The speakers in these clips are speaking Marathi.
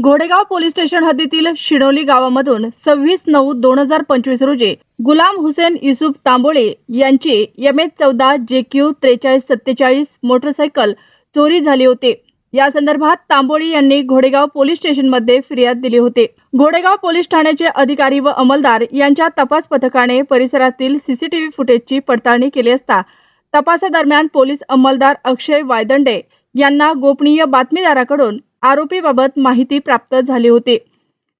घोडेगाव पोलीस स्टेशन हद्दीतील शिणोली गावामधून सव्वीस नऊ दोन हजार पंचवीस रोजी गुलाम हुसेन युसुफ तांबोळे यांची एम एच चौदा जे क्यू त्रेचाळीस सत्तेचाळीस मोटरसायकल चोरी झाली होती. या संदर्भात तांबोळी यांनी घोडेगाव पोलीस स्टेशनमध्ये फिर्याद दिली होती. घोडेगाव पोलीस ठाण्याचे अधिकारी व अंमलदार यांच्या तपास पथकाने परिसरातील सीसीटीव्ही फुटेजची पडताळणी केली असता तपासादरम्यान पोलीस अंमलदार अक्षय वायदंडे यांना गोपनीय बातमीदाराकडून आरोपीबाबत माहिती प्राप्त झाली होती.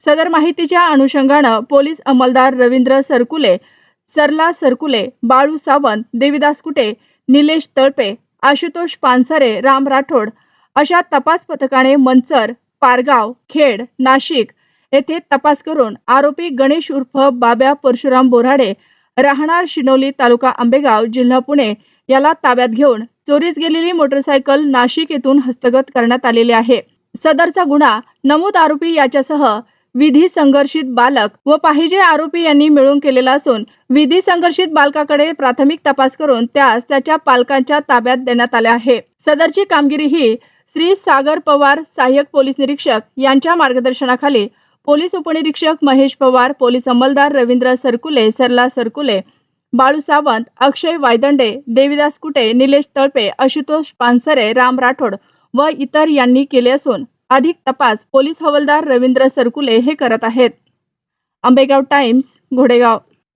सदर माहितीच्या अनुषंगानं पोलीस अंमलदार रवींद्र सरकुले सरला सरकुले बाळू सावंत देविदास कुटे निलेश तळपे आशुतोष पानसरे राम राठोड अशा तपास पथकाने मंचर पारगाव खेड नाशिक येथे तपास करून आरोपी गणेश उर्फ बाब्या परशुराम बोराडे राहणार शिनोली तालुका आंबेगाव जिल्हा पुणे याला ताब्यात घेऊन चोरीस गेलेली मोटरसायकल नाशिक येथून हस्तगत करण्यात आलेली आहे. सदरचा गुन्हा नमूद आरोपी याच्यासह विधी संघर्षित बालक व पाहिजे आरोपी यांनी मिळून केलेला असून विधी संघर्षित बालकाकडे प्राथमिक तपास करून त्यास त्याच्या पालकांच्या ताब्यात देण्यात आले आहे. सदरची कामगिरी ही श्री सागर पवार सहाय्यक पोलीस निरीक्षक यांच्या मार्गदर्शनाखाली पोलीस उपनिरीक्षक महेश पवार पोलीस अंमलदार रवींद्र सरकुले सरला सरकुले बाळू सावंत अक्षय वायदंडे देविदास कुटे निलेश तळपे आशुतोष पानसरे राम राठोड व इतर यांनी केले असून अधिक तपास पोलीस हवालदार रवींद्र सरकुले हे करत आहेत. आंबेगाव टाइम्स घोडेगाव.